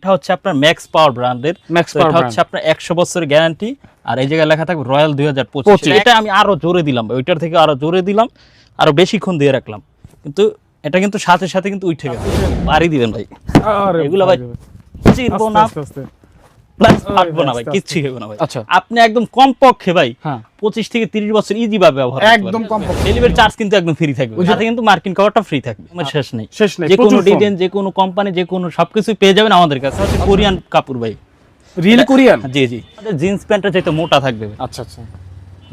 এটা হচ্ছে আপনার ম্যাক্স পাওয়ার ব্র্যান্ডের ম্যাক্স পাওয়ার এটা হচ্ছে আপনার একশো বছরের গ্যারান্টি আর এই জায়গায় লেখা থাকবে রয়্যাল দুই হাজার পঁচিশ। পঁচিশ। এটা আমি আরও জোরে দিলাম ভাই, ওইটার থেকে আরও জোরে দিলাম আরও বেশিক্ষণ দিয়ে রাখলাম। কিন্তু এটা কিন্তু সাথে সাথে কিন্তু উঠে গেছে বাড়ি দিবেন ভাই। আরে এগুলো ভাই চিনবো না। প্লাস ফাটবো না ভাই আস্তে। হবে না ভাই। আচ্ছা। আপনি একদম কম পক্ষে ভাই হ্যাঁ। পঁচিশ থেকে তিরিশ বছর ইজি ভাবে ব্যবহার একদম। ডেলিভারি চার্জ কিন্তু একদম ফ্রি থাকবে। সাথে কিন্তু মার্কিন কভারটা ফ্রি থাকবে। আমার শেষ নেই। শেষ নেই, যে কোনো ডিজাইন যে কোনো কোম্পানি যে কোনো সবকিছু পেয়ে যাবেন আমাদের কাছে। হচ্ছে কোরিয়ান কাপড় ভাই। রিয়েল কোরিয়ান জি জি। আমাদের জিন্স প্যান্টটা চাইতে মোটা থাকবে আচ্ছা আচ্ছা।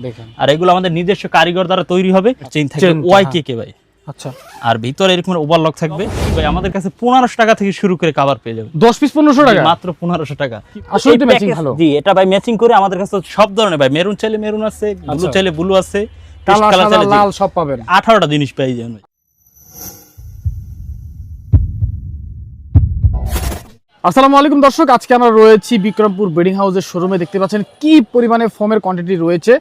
দেখেন। আর এগুলো আমাদের নিজস্ব কারিগর দ্বারা তৈরি হবে। চেইন থাকবে ওয়াই হ্যাঁ। কে কে ভাই। আচ্ছা। আর ভিতরে এরকম ওভারলক থাকবে। ভাই আমাদের কাছে পনেরোশো টাকা থেকে শুরু করে কাভার পেয়ে যাবেন। দশ পিস পনেরোশো টাকা? মাত্র পনেরোশো টাকা। আসলে ভালো। জি এটা ভাই ম্যাচিং করে আমাদের কাছে সব ধরনের ভাই মেরুন চাইলে মেরুন আছে ব্লু আচ্ছা। চাইলে ব্লু আছে লাল সব পাবেন। আঠারোটা জিনিস পেয়ে যাবেন আসসালামু আলাইকুম দর্শক আজকে আমরা রয়েছি বিক্রমপুর বেডিং হাউসের শোরুমে দেখতে পাচ্ছেন কি পরিমাণে ফোমের কোয়ান্টিটি রয়েছে।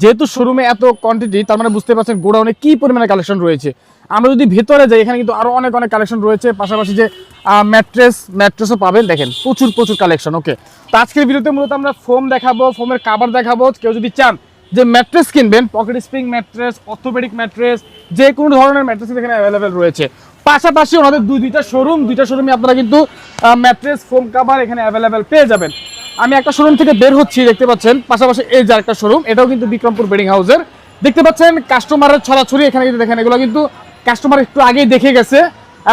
যেহেতু শোরুমে এত কোয়ান্টিটি তার মানে বুঝতে পারছেন গোডাউনে কি পরিমাণে কালেকশন রয়েছে। আমরা যদি ভেতরে যাই, এখানে কিন্তু আরও অনেক অনেক কালেকশন রয়েছে। পাশাপাশি যে ম্যাট্রেস ম্যাট্রেসও পাবেন, দেখেন, প্রচুর প্রচুর কালেকশন ওকে তো আজকের ভিডিওতে মূলত আমরা ফোম দেখাবো ফোমের কাভার দেখাবো। কেউ যদি চান যে ম্যাট্রেস কিনবেন pocket spring mattress orthopaedic mattress যে কোনো ধরনের ম্যাট্রেস এখানে অ্যাভেলেবেল রয়েছে। পাশাপাশি ওনাদের দুই, দুইটা শোরুম দুইটা শোরুমে আপনারা কিন্তু ম্যাট্রেস ফোম কাভার এখানে অ্যাভেলেবেল পেয়ে যাবেন। আমি একটা শোরুম থেকে বের হচ্ছি দেখতে পাচ্ছেন। পাশাপাশি এই যে একটা শোরুম এটাও কিন্তু বিক্রমপুর বেডিং হাউসের। দেখতে পাচ্ছেন কাস্টমারের ছড়াছড়ি এখানে কিন্তু দেখেন এগুলো কিন্তু কাস্টমার একটু আগেই দেখে গেছে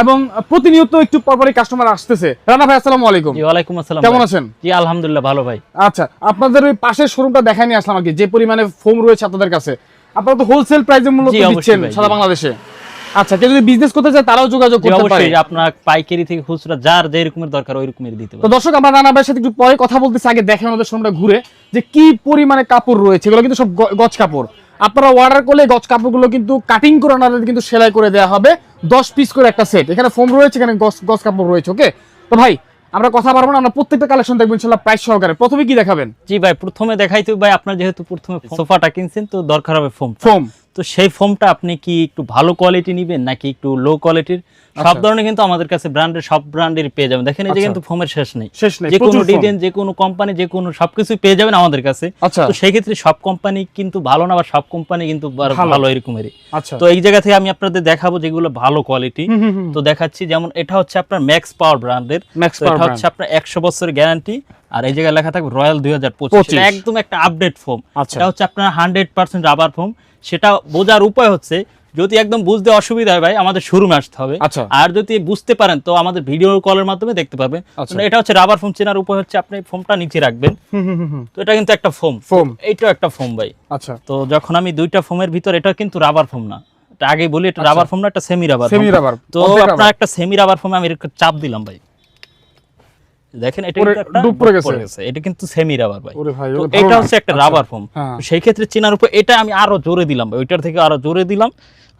এবং প্রতিনিয়ত একটু পরপরই কাস্টমার আসতেছে। রানা ভাই আসসালামু আলাইকুম। জি ওয়ালাইকুম আসসালাম কেমন আছেন? জি আলহামদুলিল্লাহ ভালো ভাই। আচ্ছা আপনাদের ওই পাশের শোরুমটা দেখাই নিয়ে আসলাম আর কি যে পরিমাণে ফোম রয়েছে আপনাদের কাছে। আপনারা তো হোলসেল প্রাইসে মূল্য দিচ্ছেন সারা বাংলাদেশে। আচ্ছা কেউ যদি বিজনেস করতে চায় তারাও যোগাযোগ করতে পারে। অবশ্যই আপনার পাইকারি থেকে খুচরা যার যে রকমের দরকার ওই রকমের দিতে তো দর্শক আমরা রানা ভাইয়ের সাথে একটু পরে কথা বলতেছি আগে দেখেন ঘুরে যে কি পরিমাণে কাপড় রয়েছে এগুলো কিন্তু সব গজ কাপড়। আপনারা অর্ডার করলে গজ কাপড়গুলো কিন্তু কাটিং করে ওনাদের কিন্তু সেলাই করে দেওয়া হবে দশ পিস করে একটা সেট এখানে ফোম রয়েছে এখানে গজ গজ কাপড় রয়েছে ওকে তো ভাই আমরা কথা পারব না আমরা প্রত্যেকটা কালেকশন দেখব ইনশাল্লাহ প্রাইস সহকারে। প্রথমে কি দেখাবেন? জি ভাই প্রথমে দেখাইতে ভাই আপনার যেহেতু প্রথমে সোফাটা কিনছেন তো দরকার হবে ফোম ফোম তো সেই ফোমটা আপনি কি একটু ভালো কোয়ালিটি নেবেন নাকি একটু লো কোয়ালিটির সব আচ্ছা। ধরনের কিন্তু আমাদের কাছে ব্র্যান্ডের সব ব্র্যান্ডের পেয়ে যাবেন। দেখেন এই যে আচ্ছা। কিন্তু ফোমের শেষ নেই। শেষ নেই, যে কোনো ডিজাইন যে কোনো কোম্পানি যে কোনো সবকিছু পেয়ে যাবেন আমাদের কাছে। আচ্ছা। তো সেই ক্ষেত্রে সব কোম্পানি কিন্তু ভালো না বা সব কোম্পানি কিন্তু ভালো। এরকমেরই। তো এই জায়গা থেকে আমি আপনাদের দেখাবো যেগুলো ভালো কোয়ালিটি। তো দেখাচ্ছি যেমন এটা হচ্ছে আপনার ম্যাক্স পাওয়ার ব্র্যান্ডের এটা হচ্ছে আপনার একশো বছরের গ্যারান্টি আর এই জায়গায় লেখা থাকবে রয়্যাল দুই হাজার পঁচিশ। একদম একটা আপডেট ফোম। এটা হচ্ছে আপনার হান্ড্রেড পার্সেন্ট রাবার ফোম সেটা বোঝার উপায় হচ্ছে যদি একদম বুঝতে অসুবিধা হয় ভাই আমাদের শোরুমে আসতে হবে। আচ্ছা। আর যদি বুঝতে পারেন তো আমাদের ভিডিও কলের মাধ্যমে দেখতে পাবেন আচ্ছা। এটা হচ্ছে রাবার ফোম চেনার উপায় হচ্ছে আপনি ফোমটা নিচে রাখবেন। তো এটা কিন্তু একটা ফোম ফোম এইটাও একটা ফোম ভাই। আচ্ছা। তো যখন আমি দুইটা ফোমের ভিতর এটা কিন্তু রাবার ফোম না। এটা আগে বলি এটা রাবার ফোম না একটা সেমি রাবার সেমি রাবার তো আপনার একটা সেমি রাবার ফোমে আমি চাপ দিলাম ভাই। দেখেন এটা কিন্তু একটা পড়ে গেছে। এটা কিন্তু সেমি রাবার ভাই। তো এটা হচ্ছে একটা আচ্ছা। রাবার ফোম হ্যাঁ। সেই ক্ষেত্রে চেনার উপর এটা আমি আরও জোরে দিলাম ভাই। ওইটার থেকে আরও জোরে দিলাম।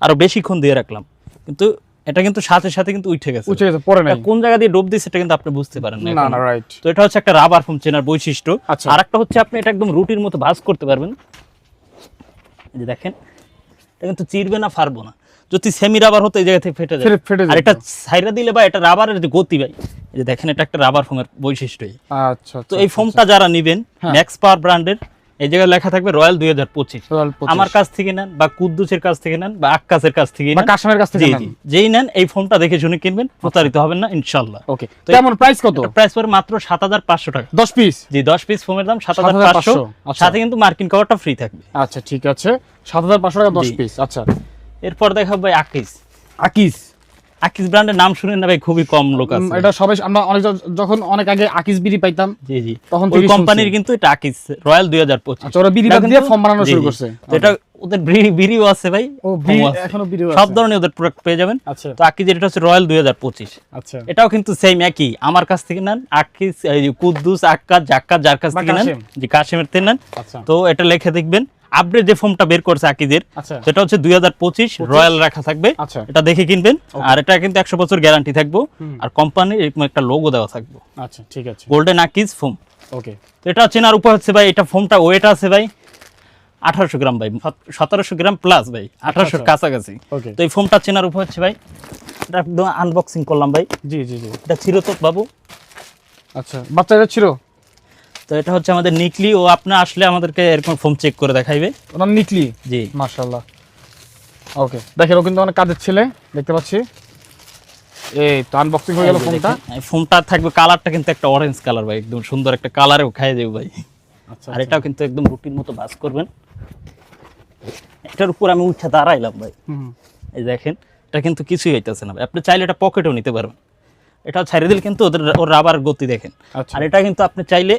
আরও বেশিক্ষণ দিয়ে রাখলাম। কিন্তু এটা কিন্তু সাথে সাথে কিন্তু উঠে গেছে। উঠে গেছে পরে নাই। কোন জায়গা দিয়ে ডুব দিচ্ছে এটা কিন্তু আপনি বুঝতে পারেন না না না রাইট তো এটা হচ্ছে একটা রাবার ফোম চেনার বৈশিষ্ট্য। আচ্ছা। আর একটা হচ্ছে আপনি এটা একদম রুটির মতো ভাঁজ করতে পারবেন। এই যে দেখেন এটা কিন্তু চিরবে না ফারবো না। যদি সেমি রাবার হতো এই জায়গা থেকে ফেটে যায় ফেটে- ফেটে আর এটা সাইরা দিলে বা এটা রাবারের যে গতি ভাই এই যে দেখেন এটা একটা রাবার ফোমের বৈশিষ্ট্যই। আচ্ছা তো এই ফোমটা যারা নিবেন। ম্যাক্স পাওয়ার ব্র্যান্ডের এই জায়গায় লেখা থাকবে রয়্যাল দুই হাজার পঁচিশ। আমার কাছ থেকে নেন বা কুদ্দুসের কাছ থেকে নেন বা আক্কাসের কাছ থেকে নেন। কাশমের কাছ থেকে যেই নেন এই ফোমটা দেখে শুনে কিনবেন প্রতারিত হবেন না ইনশাল্লাহ। ওকে। প্রাইস কত? প্রাইস পড়ে মাত্র সাত হাজার পাঁচশো টাকা। 10 পিস জি দশ পিস ফোনের দাম সাত হাজার পাঁচশো। 7,500 আচ্ছা। সাথে কিন্তু মার্কিন কভারটা ফ্রি থাকবে। আচ্ছা ঠিক আছে। 7500 টাকা দশ পিস আচ্ছা। এরপর দেখাবো ভাই আকিস। আকিস। আকিস ব্র্যান্ডের নাম শুনেন না ভাই খুবই কম লোক আছে। এটা সবাই আমরা অনেক যখন অনেক আগে আকিস বিড়ি পাইতাম জি জি। তখন ওই কোম্পানির কিন্তু এটা আকিস রয়্যাল দুই হাজার পঁচিশ। আচ্ছা ওরা বিড়ি দিয়ে ফর্ম বানানো শুরু করছে। এটা ওদের বিড়ি বিড়িও আছে ভাই ও বিড়ি আছে। সব ধরনের ওদের প্রোডাক্ট পেয়ে যাবেন। আচ্ছা। তো আকিজের এটা হচ্ছে রয়্যাল দুই হাজার পঁচিশ। আচ্ছা। এটাও কিন্তু সেম একই। আমার কাছ থেকে নেন আকিস কুদ্দুস আক্কাস জাক্কাস যার কাছ থেকে নেন। যে কাশেমের থেকে নেন। আচ্ছা। তো এটা লিখে দেখবেন। আপডেট যে ফর্মটা বের করছে আকিজের আচ্ছা। সেটা হচ্ছে দুই হাজার পঁচিশ রয়্যাল রাখা থাকবে। আচ্ছা। এটা দেখে কিনবেন। আর এটা কিন্তু একশো বছর গ্যারান্টি থাকব। আর কোম্পানির এরকম একটা লোগো দেওয়া থাকব। আচ্ছা ঠিক আছে। Golden Akij foam okay. তো এটা চেনার উপায় হচ্ছে ভাই এটা ফোমটা ওয়েট আছে ভাই আঠারোশো গ্রাম ভাই সতেরোশো গ্রাম প্লাস ভাই আঠারোশোর আচ্ছা। কাছাকাছি। তো এই ফোমটা চেনার উপায় হচ্ছে ভাই এটা একদম আনবক্সিং করলাম ভাই। জি জি জি। এটা ছিল তো বাবু। আচ্ছা বাচ্চাটা ছিল? তো এটা হচ্ছে আমাদের নিকলি ও আপনার আসলে আমাদেরকে এরকম ফোম চেক করে দেখাইবে। ওনার নিকলি? জি। মাশাল্লাহ ওকে দেখেন ও কিন্তু অনেক কাজের ছেলে দেখতে পাচ্ছি। এই তো আনবক্সিং হয়ে গেল ফোনটা। ফোমটা থাকবে কালারটা কিন্তু একটা অরেঞ্জ কালার ভাই একদম সুন্দর একটা কালারেও খাই দেবো ভাই। আচ্ছা আর এটাও কিন্তু একদম রুটির মতো ভাজ করবেন। এটার উপর আমি উঠে দাঁড়াইলাম ভাই। হুম এই দেখেন এটা কিন্তু কিছুই হইতেছে না ভাই। আপনি চাইলে এটা পকেটেও নিতে পারবেন। এটা ছেড়ে দিলে কিন্তু ওদের ওর রাবার গতি দেখেন। আচ্ছা। আর এটা কিন্তু আপনি চাইলে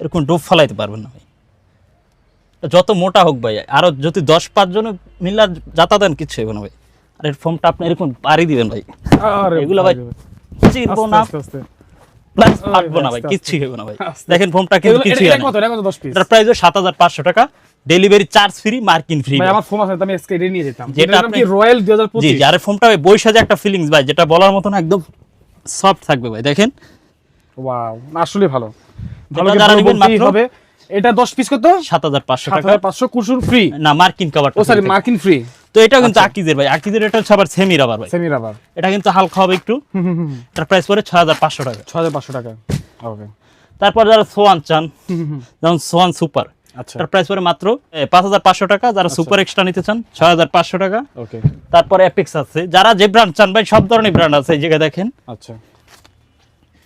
এরকম ডোব ফলাইতে পারবেন না ভাই। যত মোটা হোক ভাই আরও যদি দশ পাঁচ জন যাতা দেন কিছু হবে না ভাই। আর এর ফর্মটা আপনি এরকম পারি দিবেন ভাই। এগুলো ভাই না। আস্তে আস্তে প্লাস ফাটবো না ভাই, ভাই হবে না ভাই। দেখেন ফর্মটা কিন্তু এগুলো- কিছুই এটা না। কত? এটা কত? 10 পিস এটার প্রাইস সাত হাজার পাঁচশো টাকা। ডেলিভারি চার্জ ফ্রি মার্কিন ফ্রি ভাই আমার ফোন আছে আমি আজকে নিয়ে যেতাম। যেটা আপনি- রয়্যাল 2025 জি আর ভাই বৈশা একটা ফিলিংস ভাই যেটা বলার মতন একদম সফট থাকবে ভাই। দেখেন। ওয়াও আসলে ভালো। এটা যারা ভালো নেবেন বলতেই মাত্র- হবে এটা 10 পিস কত? সাত হাজার পাঁচশো টাকা। 7500 কুসুর ফ্রি না মার্কিন কাভার ও সরি মার্কিন ফ্রি তো এটা কিন্তু আকিজের ভাই। আকিজের এটা হচ্ছে আবার সেমি রাবার ভাই। সেমি রাবার এটা কিন্তু হালকা হবে একটু। এটার প্রাইস পড়ে ছয় হাজার পাঁচশো টাকা। 6500 টাকা। ওকে তারপর যারা সোয়ান চান যেমন সোয়ান সুপার আচ্ছা। এটার প্রাইস পড়ে মাত্র পাঁচ হাজার পাঁচশো টাকা। যারা সুপার এক্সট্রা নিতে চান ছয় হাজার পাঁচশো টাকা। ওকে তারপরে অ্যাপেক্স আছে। যারা যে ব্র্যান্ড চান ভাই সব ধরনের ব্র্যান্ড আছে এই জায়গায় দেখেন। আচ্ছা।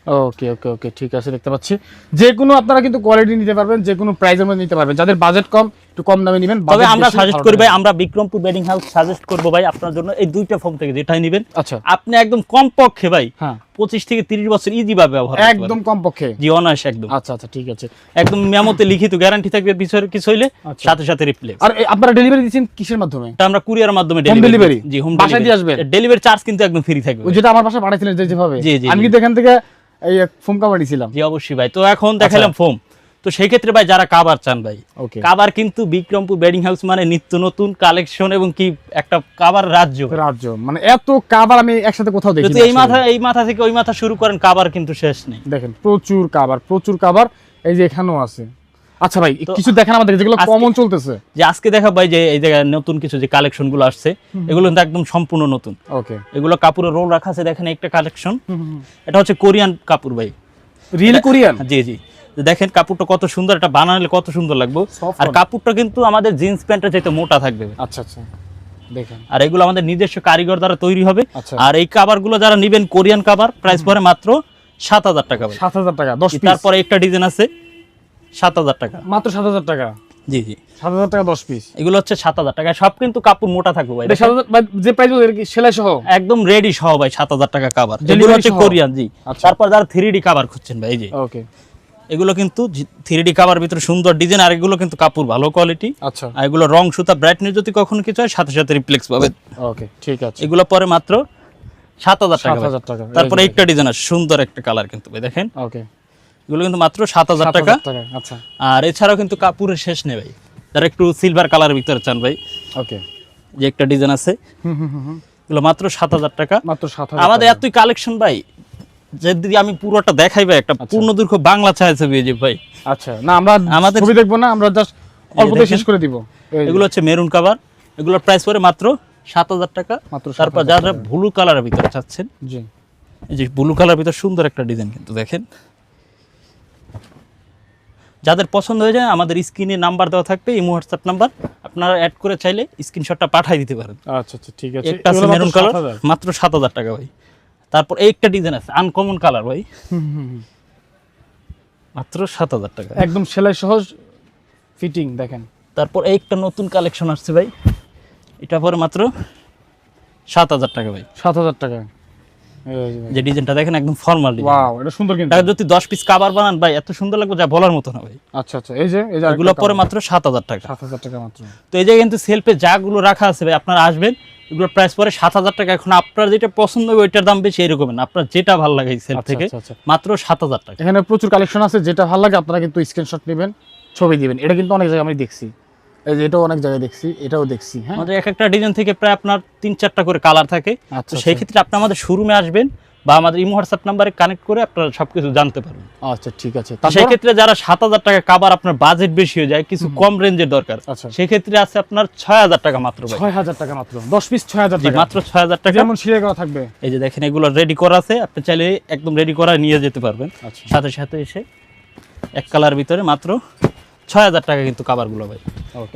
ওকে ওকে ওকে ঠিক আছে দেখতে পাচ্ছি। যে কোনো আপনারা কিন্তু কোয়ালিটি নিতে পারবেন যে কোনো প্রাইজের মধ্যে নিতে পারবেন। যাদের বাজেট কম একটু কম দামে নেবেন তবে আমরা সাজেস্ট করি ভাই আমরা বিক্রমপুর বেডিং হাউস সাজেস্ট করব ভাই আপনার জন্য। এই দুইটা ফোন থেকে যেটাই নেবেন আচ্ছা। আপনি একদম কম পক্ষে ভাই হ্যাঁ। পঁচিশ থেকে তিরিশ বছর ইজি ভাবে ব্যবহার একদম কম পক্ষে জি অনায়াস একদম। আচ্ছা আচ্ছা ঠিক আছে। একদম মেমোতে লিখিত গ্যারান্টি থাকবে বিষয়ের কিছু হইলে আচ্ছা। সাথে সাথে রিপ্লেস আর আপনারা ডেলিভারি দিচ্ছেন কিসের মাধ্যমে? এটা আমরা কুরিয়ার মাধ্যমে ডেলিভারি? জি হোম বাসায় দিয়ে আসবেন? ডেলিভারি চার্জ কিন্তু একদম ফ্রি থাকবে। যেটা আমার বাসায় পাঠাইছিলেন যে যেভাবে। জি, জি, আমি কিন্তু এখান থেকে এই ফোন কাভার দিয়েছিলাম জি অবশ্যই ভাই। তো এখন দেখালাম ফোম। তো সেই ক্ষেত্রে ভাই যারা কাবার চান ভাই কাবার কিন্তু বিক্রমপুর বেডিং হাউস মানে নিত্য নতুন কালেকশন এবং কি একটা কাবার রাজ্য। রাজ্য। মানে এত কাবার আমি একসাথে কোথাও দেখি এই মাথা এই মাথা থেকে ওই মাথা শুরু করেন কাবার কিন্তু শেষ নেই। দেখেন প্রচুর কাবার প্রচুর কাবার এই যে এখানেও আছে। আচ্ছা ভাই কিছু দেখেন আমাদের যেগুলো কমন চলতেছে। যে আজকে দেখা ভাই যে এই জায়গায় নতুন কিছু যে কালেকশনগুলো আসছে এগুলো কিন্তু একদম সম্পূর্ণ নতুন। ওকে এগুলো কাপড়ের রোল রাখা আছে দেখেন একটা কালেকশন এটা হচ্ছে কোরিয়ান কাপড় ভাই। রিয়েল কোরিয়ান জি জি। দেখেন কাপড়টা কত সুন্দর এটা বানালে কত সুন্দর লাগবে। আর। কাপড়টা কিন্তু আমাদের জিন্স প্যান্টের চাইতে মোটা থাকবে। আচ্ছা আচ্ছা। দেখেন। আর এগুলো আমাদের নিজস্ব কারিগর দ্বারা তৈরি হবে। আচ্ছা। আর এই কাবারগুলো যারা নেবেন কোরিয়ান কাবার প্রাইস পড়ে মাত্র সাত হাজার টাকা। সাত হাজার টাকা দশ পিস তারপরে একটা ডিজাইন আছে। সাত হাজার টাকা। মাত্র সাত হাজার টাকা? জি জি। সাত হাজার টাকা দশ পিস এগুলো হচ্ছে সাত হাজার টাকা। সব কিন্তু কাপড় মোটা থাকবে ভাই। সাত যে প্রাইস সেলাই সহ? একদম রেডি সহ ভাই সাত হাজার টাকা কাবার Delivery হচ্ছে কোরিয়ান জি। আচ্ছা। তারপর যারা থ্রি ডি কাবার খুঁজছেন ভাই যে। ওকে এগুলো কিন্তু থ্রি ডি কাবার ভিতরে সুন্দর ডিজাইন আর এগুলো কিন্তু কাপড় ভালো কোয়ালিটি আচ্ছা। আর এগুলো রং সুতা ব্রাইটনেস যদি কখনো কিছু হয় সাথে সাথে রিপ্লেক্স পাবেন। ওকে ঠিক আছে। এগুলো পরে মাত্র সাত হাজার টাকা ভাই। 7,000 টাকা। তারপরে একটা ডিজাইন আছে সুন্দর একটা কালার কিন্তু ভাই দেখেন। ওকে এগুলো কিন্তু মাত্র সাত হাজার সাত টাকা। আচ্ছা। আর এছাড়াও কিন্তু কাপড়ের শেষ নেই ভাই। যারা একটু সিলভার কালারের ভিতরে চান ভাই। ওকে। যে একটা ডিজাইন আছে। এগুলো মাত্র সাত হাজার টাকা। মাত্র সাত হাজার আমাদের এতই কালেকশন ভাই যদি আমি পুরোটা দেখাই ভাই একটা পূর্ণ দীর্ঘ বাংলা ছায়া ছবি যে ভাই। আচ্ছা না আমরা আমাদের- ছবি দেখব না আমরা জাস্ট অল্পতে শেষ করে দিব। এগুলো হচ্ছে মেরুন কাভার এগুলোর প্রাইস পড়ে মাত্র সাত হাজার টাকা। মাত্র তারপর যারা ব্লু কালারের ভিতরে চাচ্ছেন জি। এই যে ব্লু কালার ভিতরে সুন্দর একটা ডিজাইন কিন্তু দেখেন। যাদের পছন্দ হয়ে যায় আমাদের স্ক্রিনে নাম্বার দেওয়া থাকবে এই হোয়াটসঅ্যাপ নাম্বার। আপনারা অ্যাড করে চাইলে স্ক্রিনশটটা পাঠিয়ে দিতে পারেন। আচ্ছা আচ্ছা ঠিক আছে। একটা আছে মেরুন কালার মাত্র সাত হাজার। টাকা ভাই। তারপর এই একটা ডিজাইন আছে আনকমন কালার ভাই। হুম, হুম, হুম। মাত্র সাত হাজার টাকা। একদম সেলাই সহজ ফিটিং দেখেন। তারপর এই একটা নতুন কালেকশন আসছে ভাই। এটা পরে মাত্র সাত হাজার টাকা ভাই। সাত হাজার টাকা। যে যে ডিজাইনটা দেখেন একদম ফর্মাল ওয়াও এটা সুন্দর কিন্তু। টাকা যদি দশ পিস কাবার বানান ভাই এত সুন্দর লাগবে যা বলার মতো না ভাই। আচ্ছা আচ্ছা এই যে এই যে এগুলো পরে মাত্র সাত হাজার টাকা। সাত হাজার টাকা মাত্র। তো এই যে কিন্তু সেলফে যাগুলো রাখা আছে ভাই আপনারা আসবেন এগুলোর প্রাইস পরে সাত হাজার টাকা। এখন আপনার যেটা পছন্দ হবে ওইটার দাম বেশি এরকম না। আপনার যেটা ভালো লাগে সেলফ আচ্ছা, থেকে আচ্ছা, আচ্ছা। মাত্র সাত হাজার টাকা। এখানে প্রচুর কালেকশন আছে যেটা ভালো লাগে আপনারা কিন্তু স্ক্রিনশট নেবেন ছবি দিবেন। এটা কিন্তু অনেক জায়গায় আমি দেখছি। এই যে এটাও অনেক জায়গায় দেখছি এটাও দেখছি হ্যাঁ। আমাদের এক একটা ডিজাইন থেকে প্রায় আপনার তিন চারটা করে কালার থাকে। আচ্ছা, তো সেই আচ্ছা। ক্ষেত্রে আপনি আমাদের শোরুমে আসবেন বা আমাদের ইমো হোয়াটসঅ্যাপ নাম্বারে কানেক্ট করে আপনারা সবকিছু জানতে পারবেন। আচ্ছা ঠিক আছে। তারপর? সেক্ষেত্রে যারা সাত হাজার টাকা কাবার আপনার বাজেট বেশি হয়ে যায় কিছু কম রেঞ্জের দরকার। আচ্ছা। সেক্ষেত্রে আছে আপনার ছয় হাজার টাকা মাত্র ছয় হাজার টাকা মাত্র। দশ পিস ছয় হাজার টাকা। মাত্র ছয় হাজার টাকা। যেমন সিলাই করা থাকবে। এই যে দেখেন এগুলো রেডি করা আছে। আপনি চাইলে একদম রেডি করা নিয়ে যেতে পারবেন। সাথে সাথে এসে এক কালার ভিতরে মাত্র ছয় হাজার টাকা কিন্তু কাবারগুলো ভাই.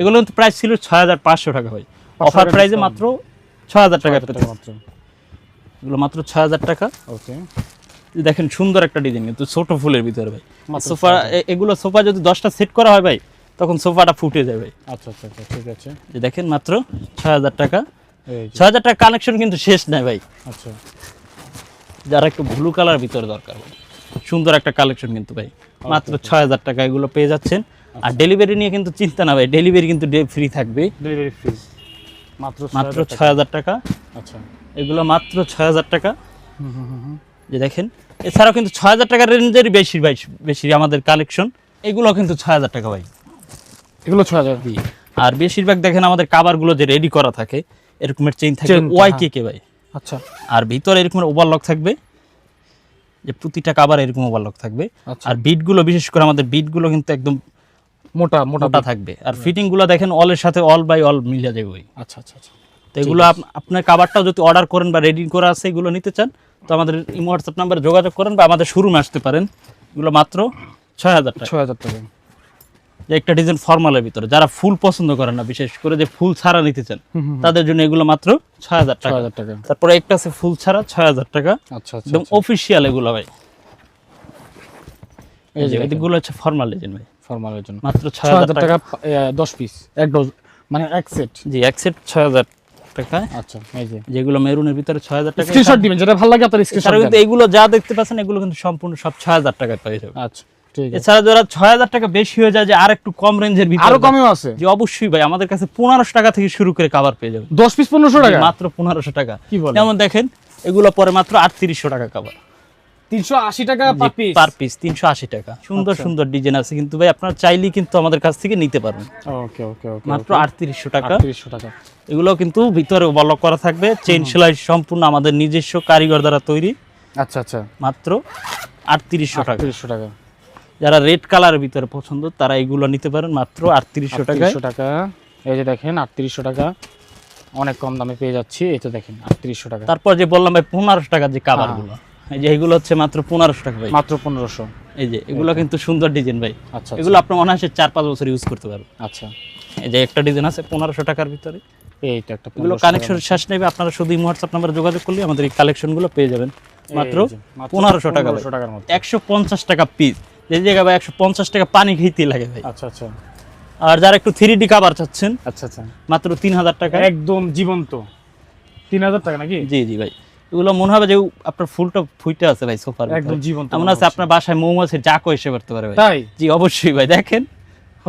এগুলো কিন্তু প্রাইস ছিল ছয় হাজার পাঁচশো টাকা ভাই। অফার প্রাইসে মাত্র ছয় হাজার টাকা মাত্র। এগুলো মাত্র ছয় হাজার টাকা। ওকে দেখেন সুন্দর একটা ডিজাইন কিন্তু ছোট ফুলের ভিতরে ভাই। সোফা এগুলো সোফা যদি দশটা সেট করা হয় ভাই তখন সোফাটা ফুটে যায় ভাই। আচ্ছা আচ্ছা আচ্ছা ঠিক আছে। যে দেখেন মাত্র ছয় হাজার টাকা। ছয় হাজার টাকা কানেকশন কিন্তু শেষ নাই ভাই। আচ্ছা। যারা একটু ব্লু কালার ভিতরে দরকার সুন্দর একটা কালেকশন কিন্তু ভাই। মাত্র ছয় হাজার টাকা এগুলো পেয়ে যাচ্ছেন। আর ডেলিভারি নিয়ে কিন্তু চিন্তা না ভাই ডেলিভারি কিন্তু ফ্রি থাকবে। ডেলিভারি ফ্রি মাত্র মাত্র 6000 টাকা। ছয় হাজার টাকা। আচ্ছা। এগুলো মাত্র ছয় হাজার টাকা। হুম হুম হুম, হুম। যে দেখেন এছাড়াও কিন্তু ছয় হাজার টাকার রেঞ্জেরই বেশি ভাই বেশি আমাদের কালেকশন এগুলো কিন্তু ছয় হাজার টাকা ভাই। এগুলো ছয় হাজার। আর বেশিরভাগ দেখেন আমাদের কাবারগুলো যে রেডি করা থাকে এরকমের চেইন থাকে ওয়াই। কে কে ভাই। আচ্ছা। আর ভিতরে এরকমের ওভারলক থাকবে। যে প্রতিটা কাবার এরকম ওভারলক থাকবে। আচ্ছা। আর বিটগুলো বিশেষ করে আমাদের বিটগুলো কিন্তু একদম মোটা মোটা থাকবে। আর ফিটিংগুলো দেখেন অলের সাথে অল বাই অল মিলে যাবে আচ্ছা আচ্ছা আচ্ছা। তো এগুলো আপ- আপনার কাবারটাও যদি অর্ডার করেন বা রেডি করা আছে এগুলো নিতে চান তো আমাদের ইমো হোয়াটসঅ্যাপ নাম্বারে যোগাযোগ করেন বা আমাদের শোরুমে আসতে পারেন। এগুলো মাত্র ছয় হাজার টাকা। ছয় হাজার টাকা। যে একটা ডিজাইন ফর্মালের ভিতরে যারা ফুল পছন্দ করেন না বিশেষ করে যে ফুল ছাড়া নিতে চান তাদের জন্য এগুলো মাত্র ছয় হাজার টাকা। হাজার টাকা। তারপরে একটা আছে ফুল ছাড়া ছয় হাজার টাকা। আচ্ছা আচ্ছা একদম অফিসিয়াল এগুলো ভাই। এগুলো হচ্ছে ফর্মাল ডিজাইন ভাই। ফর্মালের জন্য। মাত্র ছয় হাজার টাকা। দশ পিস এক ডজ মানে এক সেট জি এক সেট ছয় হাজার টাকা। আচ্ছা এই যে। যেগুলো মেরুনের ভিতরে ছয় হাজার টাকা স্ক্রিনশট দিবেন যেটা ভালো লাগে আপনার স্ক্রিনশট কিন্তু এগুলো যা দেখতে পাচ্ছেন এগুলো কিন্তু সম্পূর্ণ সব ছয় হাজার টাকায় পেয়ে যাবে। আচ্ছা এছাড়া যারা ছয় হাজার টাকা বেশি হয়ে যায় যে আর একটু কম রেঞ্জের ভিতরে আরও কমেও আছে? যে অবশ্যই ভাই আমাদের কাছে পনেরোশো টাকা থেকে শুরু করে কাবার পেয়ে যাবে। দশ পিস পনেরোশো টাকা? মাত্র পনেরোশো টাকা। কি বলে যেমন দেখেন এগুলো পরে মাত্র আটত্রিশশো টাকা কাবার 380 টাকা পার পিস পার পিস 380 টাকা। সুন্দর আচ্ছা। সুন্দর ডিজাইন আছে কিন্তু ভাই আপনারা চাইলেই কিন্তু আমাদের কাছ থেকে নিতে পারবেন। ওকে ওকে ওকে মাত্র 3800 টাকা। 3800 টাকা। এগুলো কিন্তু ভিতরে বলক করা থাকবে চেইন সেলাই সম্পূর্ণ আমাদের নিজস্ব কারিগর দ্বারা তৈরি। আচ্ছা আচ্ছা। মাত্র 3800 টাকা। 3800 টাকা। যারা রেড কালারের ভিতরে পছন্দ তারা এগুলো নিতে পারেন মাত্র 3800 টাকা 3800 টাকা। এই যে দেখেন 3800 টাকা। অনেক কম দামে পেয়ে যাচ্ছি এই তো দেখেন 3800 টাকা। তারপর যে বললাম ভাই পনেরোশো টাকা যে কাভারগুলো এই যে এগুলো হচ্ছে মাত্র পনেরোশো টাকা ভাই। মাত্র পনেরোশো। এই যে এগুলো কিন্তু সুন্দর ডিজাইন ভাই। আচ্ছা এগুলো আপনার অনায়াসে চার পাঁচ বছর ইউজ করতে পারবেন। আচ্ছা। এই যে একটা ডিজাইন আছে পনেরোশো টাকার ভিতরে। এইটা একটা এগুলো 1500 কানেকশন শেষ নেবে আপনারা শুধু হোয়াটসঅ্যাপ নাম্বারে যোগাযোগ করলে আমাদের এই কালেকশনগুলো পেয়ে যাবেন। মাত্র পনেরোশো টাকা টাকার মধ্যে। একশো পঞ্চাশ টাকা পিস যে জায়গায় ভাই একশো পঞ্চাশ টাকা পানি খেতে লাগে ভাই। আচ্ছা আচ্ছা। আর যারা একটু থ্রি ডি কাবার চাচ্ছেন আচ্ছা আচ্ছা। মাত্র তিন হাজার টাকা। একদম জীবন্ত। তিন হাজার টাকা নাকি? জি জি ভাই। এগুলো মনে হবে যে আপনার ফুলটা ফুইটে আছে ভাই সোফার একদম জীবন্ত মনে আছে আপনার বাসায় মৌমাছির জাকও এসে করতে পারে ভাই। তাই? জি অবশ্যই ভাই দেখেন।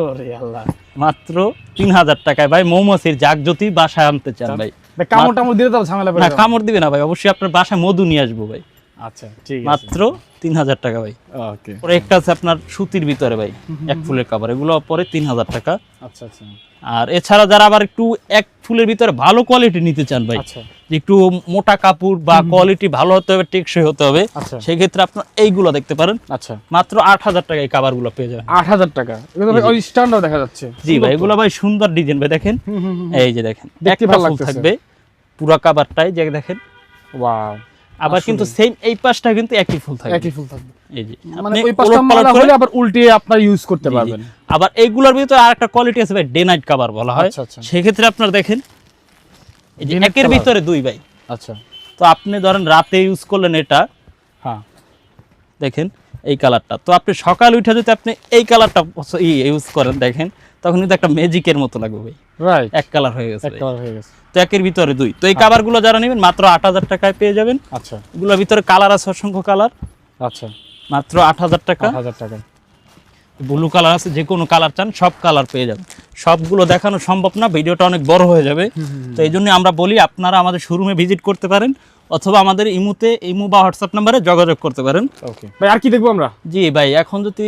ওরে আল্লাহ। মাত্র তিন হাজার টাকায় ভাই মৌমাছির জাক যদি বাসায় আনতে চান ভাই। ভাই কামড় টামড় দিলে তো ঝামেলা না কামড় দিবে না ভাই অবশ্যই আপনার বাসায় মধু নিয়ে আসব ভাই। আচ্ছা ঠিক আছে। মাত্র তিন হাজার টাকা ভাই। ওকে। পরে একটা আছে আপনার সুতির ভিতরে ভাই এক ফুলের কাবার এগুলো পরে তিন হাজার টাকা। আচ্ছা আচ্ছা। আর এছাড়া যারা আবার একটু এক ফুলের ভিতরে ভালো কোয়ালিটি নিতে চান ভাই আচ্ছা। যে একটু মোটা কাপড় বা কোয়ালিটি ভালো হতে হবে টেকসই হতে হবে আচ্ছা। সেই ক্ষেত্রে আপনার এইগুলো দেখতে পারেন। আচ্ছা। মাত্র আট হাজার টাকা এই কাবারগুলো পেয়ে যাবেন। আট হাজার টাকা। ওই স্ট্যান্ডার্ড দেখা যাচ্ছে। জি ভাই এগুলো ভাই সুন্দর ডিজাইন ভাই দেখেন। এই যে দেখেন দেখতে ভালো ফুল লাগতেছে। থাকবে পুরা কাবারটাই যে দেখেন। ওয়াও। আবার কিন্তু সেম এই পাশটা কিন্তু একই ফুল থাকবে। একই ফুল থাকবে। এই যে মানে আপনি ওই পাঁচটা মালা হলে আবার উল্টিয়ে আপনার ইউজ করতে জি, জি। পারবেন। আবার এইগুলোর ভিতরে আর একটা কোয়ালিটি আছে ভাই ডে নাইট কাভার বলা হয়। সেক্ষেত্রে আপনার দেখেন এই যে Day night একের ভিতরে দুই ভাই। আচ্ছা। তো আপনি ধরেন রাতে ইউজ করলেন এটা। হ্যাঁ। দেখেন এই কালারটা। তো আপনি সকাল উঠে যদি আপনি এই কালারটা ইউজ করেন দেখেন তখন কিন্তু একটা ম্যাজিকের মতো লাগবে ভাই। রাইট এক কালার হয়ে গেছে ভাই। একটা হয়ে গেছে। তো একের ভিতরে দুই। তো এই কাভারগুলো যারা নেবেন মাত্র আট হাজার টাকায় পেয়ে যাবেন। আচ্ছা। এগুলোর ভিতরে কালার আছে অসংখ্য কালার আচ্ছা। মাত্র আট হাজার টাকা। আট হাজার টাকা ব্লু কালার আছে যে কোনো কালার চান সব কালার পেয়ে যাবেন। সবগুলো দেখানো সম্ভব না ভিডিওটা অনেক বড় হয়ে যাবে। তো এই জন্য আমরা বলি আপনারা আমাদের শোরুমে ভিজিট করতে পারেন অথবা আমাদের ইমুতে ইমু বা হোয়াটসঅ্যাপ নাম্বারে যোগাযোগ করতে পারেন। ওকে ভাই আর কি দেখব আমরা? জি ভাই এখন যদি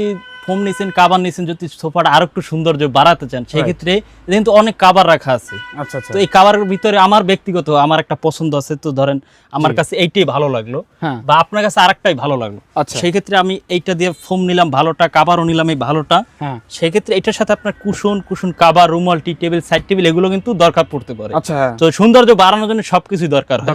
ফোম নিছেন কাবার নিছেন যদি সোফাটা আরও একটু সৌন্দর্য বাড়াতে চান সেক্ষেত্রে কিন্তু অনেক কাবার রাখা আছে আচ্ছা আচ্ছা। তো এই কাবারের ভিতরে আমার ব্যক্তিগত আমার একটা পছন্দ আছে তো ধরেন আমার কাছে এইটাই ভালো লাগল হ্যাঁ। বা আপনার কাছে আরেকটাই ভালো লাগল আচ্ছা। সেই ক্ষেত্রে আমি এইটা দিয়ে ফোম নিলাম ভালোটা কাবারও নিলাম এই ভালোটা হ্যাঁ। সেই ক্ষেত্রে এটার সাথে আপনার কুশন কুশন কাবার রুমাল টি টেবিল সাইড টেবিল এগুলো কিন্তু দরকার পড়তে পারে। আচ্ছা হ্যাঁ। তো সৌন্দর্য বাড়ানোর জন্য সবকিছুই দরকার হয়।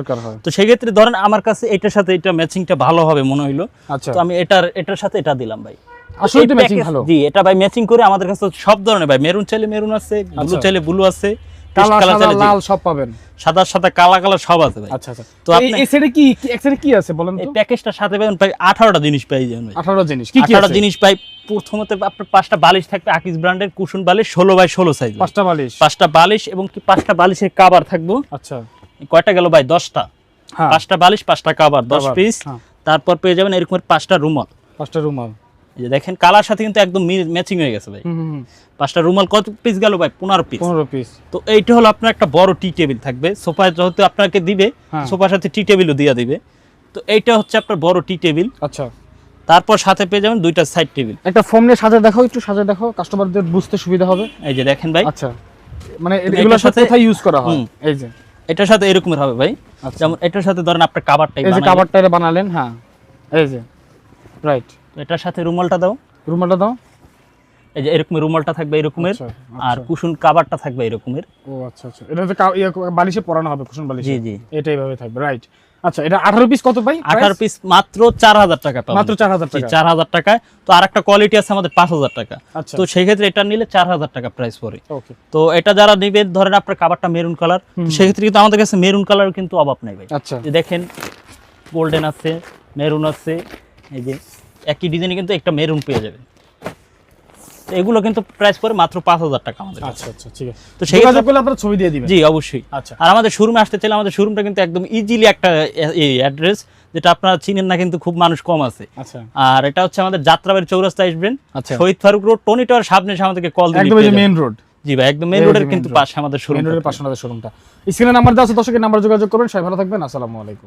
তো সেই ক্ষেত্রে ধরেন আমার কাছে এটার সাথে এটা ম্যাচিংটা ভালো হবে মনে হইল। তো আমি এটার এটার সাথে এটা দিলাম ভাই। আসলে তো ম্যাচিং ভালো। জি এটা ভাই ম্যাচিং করে আমাদের কাছে সব ধরনের ভাই। মেরুন চাইলে মেরুন আছে ব্লু আচ্ছা। চাইলে ব্লু আছে কালা কালার সাদা চাইলে জি। লাল সব পাবেন। সাদার সাথে কালা কালার সব আছে ভাই। আচ্ছা আচ্ছা। তো তো আপনি- এই সেটে কি কি- এক সেটে কি আছে বলেন এই তো? সাথে পাবেন ভাই আঠারোটা জিনিস পাই যাবেন ভাই। 18 জিনিস। কি কি আঠারোটা আছে? জিনিস পাই প্রথমত আপনার পাঁচটা বালিশ থাকবে ব্র্যান্ডের কুশন বালিশ ষোলো বাই ষোলো সাইজ পাঁচটা বালিশ। পাঁচটা বালিশ এবং কি পাঁচটা বালিশের কাবার থাকব। আচ্ছা। কয়টা গেল ভাই? দশটা। হ্যাঁ। পাঁচটা বালিশ পাঁচটা কাবার দশ পিস হ্যাঁ। তারপর পেয়ে যাবেন এরকম পাঁচটা রুমাল। পাঁচটা রুমাল। যে দেখেন কালার সাথে কিন্তু একদম ম্যাচিং হয়ে গেছে ভাই। পাঁচটা রুমাল কত পিস গেল ভাই? পনেরো পিস 15 পিস তো এইটা হলো আপনার একটা বড় টি টেবিল থাকবে। সোফায় যেহেতু আপনাকে দিবে হ্যাঁ। সোফার সাথে টি টেবিলও দিয়ে দিবে। তো এইটা হচ্ছে আপনার বড় টি টেবিল আচ্ছা। তারপর সাথে পেয়ে যাবেন দুইটা সাইড টেবিল একটা ফোম নিয়ে সাজা দেখো একটু সাজা দেখো কাস্টমারদের বুঝতে সুবিধা হবে। এই যে দেখেন ভাই। আচ্ছা। মানে এগুলোর সাথে কোথায় ইউজ করা হয়? এই যে। এটার সাথে এরকমের হবে ভাই। আচ্ছা। যেমন এটার সাথে ধরেন আপনার কাবারটাই এই যে কাভারটা বানালেন হ্যাঁ। এই যে। রাইট এটার সাথে রুমালটা দাও। রুমালটা দাও। এই যে এরকম রুমালটা থাকবে এরকমের আচ্ছা, আর কুশন কাবারটা থাকবে এরকমের। ও আচ্ছা আচ্ছা। এটা তো ইয়ে, বালিশে পরানো হবে কুশন বালিশে। জি জি। এটা এইভাবে থাকবে রাইট আচ্ছা এটা 18 পিস কত ভাই? আঠারো পিস মাত্র চার হাজার টাকা পাবেন। মাত্র 4000 টাকা। চার হাজার টাকায়। তো আর একটা কোয়ালিটি আছে আমাদের পাঁচ হাজার টাকা। আচ্ছা। তো সেই ক্ষেত্রে এটা নিলে চার হাজার টাকা প্রাইস পড়ে। ওকে তো এটা যারা নিবে ধরেন আপনার কাবারটা মেরুন কালার সেক্ষেত্রে কিন্তু আমাদের কাছে মেরুন কালার কিন্তু অভাব নাই ভাই। আচ্ছা। দেখেন গোল্ডেন আছে মেরুন আছে এই যে একই ডিজাইনে কিন্তু একটা মেরুন পেয়ে যাবেন এগুলো কিন্তু প্রাইস পড়ে মাত্র পাঁচ হাজার টাকা আমাদের আচ্ছা আচ্ছা ঠিক আছে। তো সেই যোগাযোগ করলে আপনারা ছবি দিয়ে দিবেন। জি অবশ্যই। আচ্ছা। আর আমাদের শোরুমে আসতে চাইলে আমাদের শোরুমটা কিন্তু একদম ইজিলি একটা অ্যাড্রেস যেটা আপনারা চিনেন না কিন্তু খুব মানুষ কম আছে। আচ্ছা। আর এটা হচ্ছে আমাদের যাত্রাবাড়ি চৌরাস্তা আসবেন আচ্ছা। Shahid Faruk road Tony tower সামনে এসে আমাদেরকে কল একদম এই যে মেইন রোড জি ভাই একদম মেন রোডের কিন্তু পাশে আমাদের শোরুম মেইন রোডের পাশে আমাদের শোরুমটা স্ক্রিনে নাম্বার দেওয়া আছে দর্শকের নাম্বার যোগাযোগ করবেন। সবাই ভালো থাকবেন। আসসালামু আলাইকুম।